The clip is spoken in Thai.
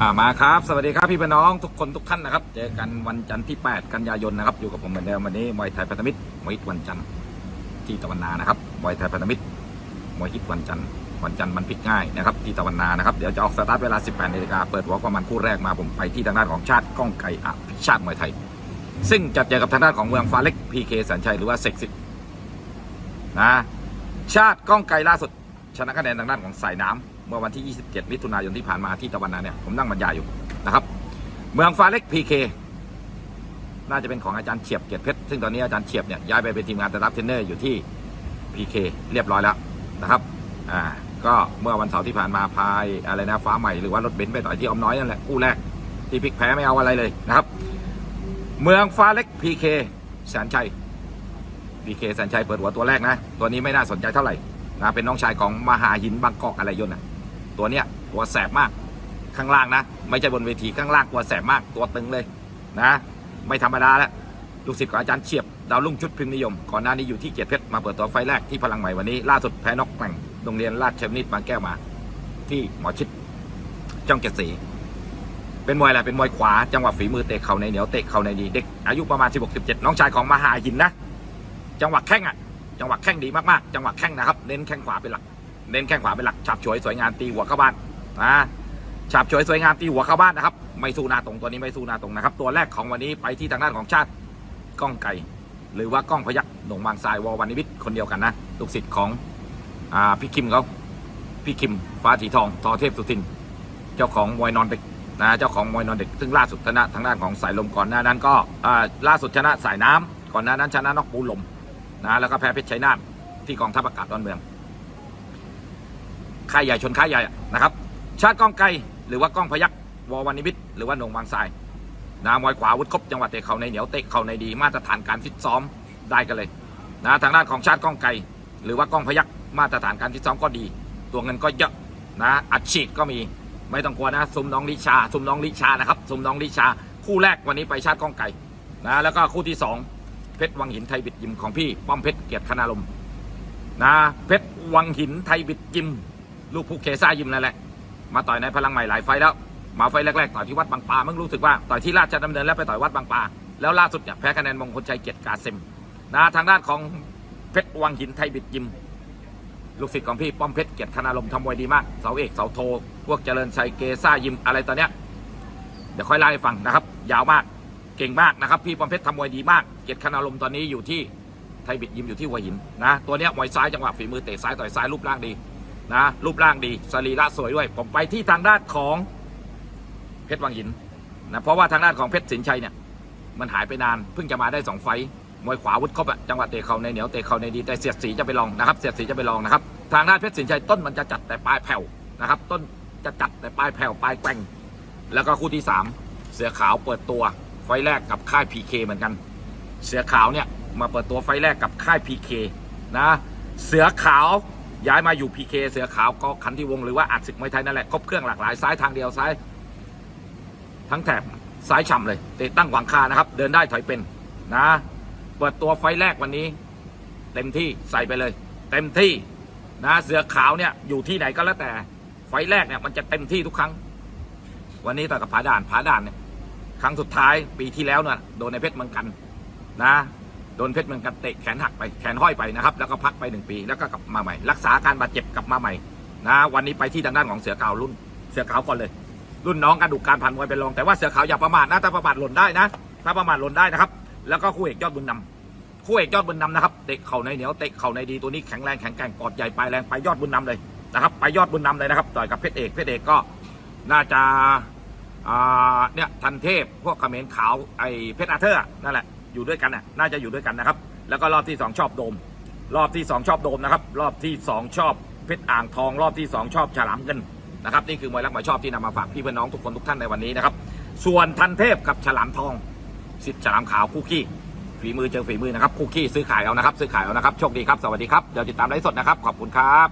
อ่ามาครับ สวัสดีครับพี่พี่น้องทุกคนทุกท่านนะครับ เจอกันวันจันทร์ที่ 8 กันยายนนะครับ อยู่กับผมเหมือนเดิมวันนี้มวยไทยพันธมิตรมวยฮิตวันจันทร์ที่ตะวันนานะครับมวยไทยพันธมิตรมวยฮิตวันจันทร์วันจันทร์มันพลิกง่ายนะครับที่ตะวันนานะครับเดี๋ยวจะออกสตาร์ทเวลา 18นาฬิกาเปิดหัวประมาณคู่แรกมาผมไปที่ทางด้านของชาติก้องไก่อภิชาติมวยไทย ซึ่งจะเจอกับทางด้านของเมืองฟ้าเล็กพีเคสัญชัยหรือว่าเซ็กซิตนะชาติก้องไก่ล่าสุด ชนะคะแนนทางด้านของสายน้ำเมื่อวันที่ 27 มิถุนายนที่ผ่านมาที่ตะวันนาเนี่ยผมนั่งบรรยายอยู่นะครับ เมืองฟ้าเล็กพีเคน่าจะเป็นของอาจารย์เฉียบเกียรติเพชรซึ่งตอนนี้อาจารย์เฉียบเนี่ยย้ายไปเป็นทีมงานแต่รับเทรนเนอร์อยู่ที่พีเคเรียบร้อยแล้วนะครับอ่าก็เมื่อวันเสาร์ที่ผ่านมาพายอะไรนะฟ้าใหม่หรือว่ารถเบนซ์ไปต่อยที่ออมน้อยนั่นแหละคู่แรกที่พลิกแพ้ไม่เอาอะไรเลยนะครับ เมืองฟ้าเล็กพีเคแสนชัยพีเคแสนชัยเปิดหัวตัวแรกนะ ตัวนี้ไม่น่าสนใจเท่าไหร่ นะเป็นน้องชายของมหาหินบางกอกอะไรยนต์นะตัวเนี้ยตัวแสบมากข้างล่างนะ ไม่ใช่บนเวทีข้างล่างตัวแสบมากตัวตึงเลยนะ ไม่ธรรมดาแล้วลูกศิษย์ของอาจารย์เฉียบดาวลุ่งชุดพิมพ์นิยมก่อนหน้านี้อยู่ที่เกียรติเพชรมาเปิดตัวไฟแรกที่พลังใหม่วันนี้ล่าสุดแพ้นอกแข่งโรงเรียนราชวินิตบางแก้วมา ที่หมอชิดจ้องเกศีเป็นมวยอะไรเป็นมวยขวาจังหวะฝีมือเตะเข่าในเหนียวเตะเข่าในดีเด็กอายุประมาณ 16-17 น้องชายของมหาหินนะ จังหวะแข้งอะ จังหวะแข้งดีมากๆ จังหวะแข้งนะครับ เน้นแข้งขวาเป็นหลัก เน้นแข้งขวาเป็นหลัก ฉับฉวยสวยงามตีหัวเข้าบ้านนะฉาบฉวยสวยงามตีหัวเข้าบ้านนะครับ ไม่สู้หน้าตรงตัวนี้ไม่สู้หน้าตรงนะครับ ตัวแรกของวันนี้ไปที่ทางด้านของชาติก้องไก่ หรือว่าก้องพยักหนงบางทรายวอวันนิวิทย์คนเดียวกันนะ ลูกศิษย์ของอ่าพี่คิมเขาพี่คิมฟ้าถีทองทอเทพสุทิน เจ้าของมวยนอนเด็กนะเจ้าของมวยนอนเด็ก ซึ่งล่าสุดชนะทางด้านของสายลมก่อนหน้านั้นก็อ่าล่าสุดชนะสายน้ำก่อนหน้านั้นชนะนอกปูลม นะแล้วก็แพ้เพชรชัยนาทที่กองทัพอากาศดอนเมืองค่ายใหญ่ชนค่ายใหญ่นะครับ ชาติก้องไกรหรือว่าก้องพยักวอวันนิมิตหรือว่าหนงบางทรายนะมวยขวาวุธครบจังหวะเตะเข่าในเหนียวเตะเข่าในดีมาตรฐานการฟิตซ้อมได้กันเลยนะทางด้านของชาติก้องไกรหรือว่าก้องพยักมาตรฐานการฟิตซ้อมก็ดี ตัวเงินก็เยอะนะอัดฉีดก็มีไม่ต้องกลัวนะซุมน้องลิชาซุมน้องลิชานะครับซุมน้องลิชาคู่แรกวันนี้ไปชาติก้องไกรนะแล้วก็คู่ที่สอง เพชรวังหินไทยบิดยิมของพี่ป้อมเพชรเกียรติคณารมนะเพชรวังหินไทยบิดยิม ลูกผู้เคซ่ายิมนั่นแหละ มาต่อยในพลังใหม่หลายไฟแล้ว มาไฟแรก ๆ ต่อยที่วัดบางปลาเมื่อรู้สึกว่าต่อยที่ราชดำเนินแล้วไปต่อยวัดบางปลาแล้วล่าสุดเนี่ยแพ้คะแนนมงคลชัยเกียรติกาเซมนะทางด้านของเพชรวังหินไทยบิดยิม ลูกศิษย์ของพี่ป้อมเพชรเกียรติคณารมทำมวยดีมากเสาเอกเสาโท พวกเจริญชัยเกซ่ายิมอะไรตอนเนี้ยเดี๋ยวค่อยเล่าให้ฟังนะครับ ยาวมาก เก่งมากนะครับ พี่ปอมเพชรทำมวยดีมาก เกียรติคณารมตอนนี้อยู่ที่ไทยบิดยิมอยู่ที่หัวหินนะ ตัวเนี้ยมวยซ้ายจังหวะฝีมือเตะซ้ายต่อยซ้ายรูปร่างดีนะรูปร่างดีสรีระสวยด้วย ผมไปที่ทางด้านของเพชรวังหินนะเพราะว่าทางด้านของเพชรสินชัยเนี่ยมันหายไปนานเพิ่งจะมาได้สองไฟมวยขวาวุธครบอะจังหวะเตะเข่าในเหนียวเตะเข่าในดีแต่เสียดสีจะไปลองนะครับเสียดสีจะไปลองนะครับทางด้านเพชรสินชัยต้นมันจะจัดแต่ปลายแผ่วนะครับ ต้นจะจัดแต่ปลายแผ่วปลายแกว่งแล้วก็คู่ที่สามเสือขาวเปิดตัว ไฟแรกกับค่ายพีเหมือนกัน เสือขาวเนี่ยมาเปิดตัวไฟแรกกับค่ายพีเคนะเสือขาวย้ายมาอยู่พีเสือขาวก็คันที่วงหรือว่าอัดศึกมวยไทยนั่นแหละครบเครื่องหลากหลายซ้ายทางเดียวซ้าย ทั้งแถบซ้ายฉ่ำเลยเตะตั้งขวางคานะครับ เดินได้ถอยเป็นนะเปิดตัวไฟแรกวันนี้ เต็มที่ใส่ไปเลย เต็มที่นะเสือขาวเนี่ยอยู่ที่ไหนก็แล้วแต่ไฟแรกเนี่ยมันจะเต็มที่ทุกครั้ง วันนี้ต่อกับผาด่านผาด่านเนี่ย ครั้งสุดท้ายปีที่แล้วเนี่ยโดนในเพชรเมืองกันนะโดนเพชรเมืองกันเตะแขนหักไปแขนห้อยไปนะครับ แล้วก็พักไปหนึ่งปีแล้วก็กลับมาใหม่ รักษาอาการบาดเจ็บกลับมาใหม่นะวันนี้ไปที่ทางด้านของเสือขาวรุ่นเสือขาวก่อนเลย รุ่นน้องกระดูกการพันมวยเป็นรองแต่ว่าเสือขาวอย่าประมาทนะถ้าประมาทหล่นได้นะ ถ้าประมาทหล่นได้นะครับ แล้วก็คู่เอกยอดบุญนำคู่เอกยอดบุญนำนะครับเตะเข่าในเหนียวเตะเข่าในดีตัวนี้แข็งแรงแข็งแกร่งปอดใหญ่ปลายแรงไปยอดบุญนำเลยนะครับ ไปยอดบุญนำเลยนะครับต่อยกับเพชรเอกเพชรเอกก็น่าจะ เนี่ยทันเทพพวกเขมรขาวไอ้เพชรอาเธอร์นั่นแหละอยู่ด้วยกันน่ะน่าจะอยู่ด้วยกันนะครับ แล้วก็รอบที่สองชอบโดม รอบที่สองชอบโดมนะครับ รอบที่สองชอบเพชรอ่างทอง รอบที่สองชอบฉลามเงินนะครับนี่คือมวยรักมวยชอบที่นำมาฝากพี่เพื่อนน้องทุกคนทุกท่านในวันนี้นะครับ ส่วนทันเทพกับฉลามทองสิทธิ์ฉลามขาวคู่ขี้ฝีมือเจอฝีมือนะครับคู่ขี้ซื้อขายเอานะครับ ซื้อขายเอานะครับโชคดีครับสวัสดีครับเดี๋ยวติดตามไลฟ์สดนะครับขอบคุณครับ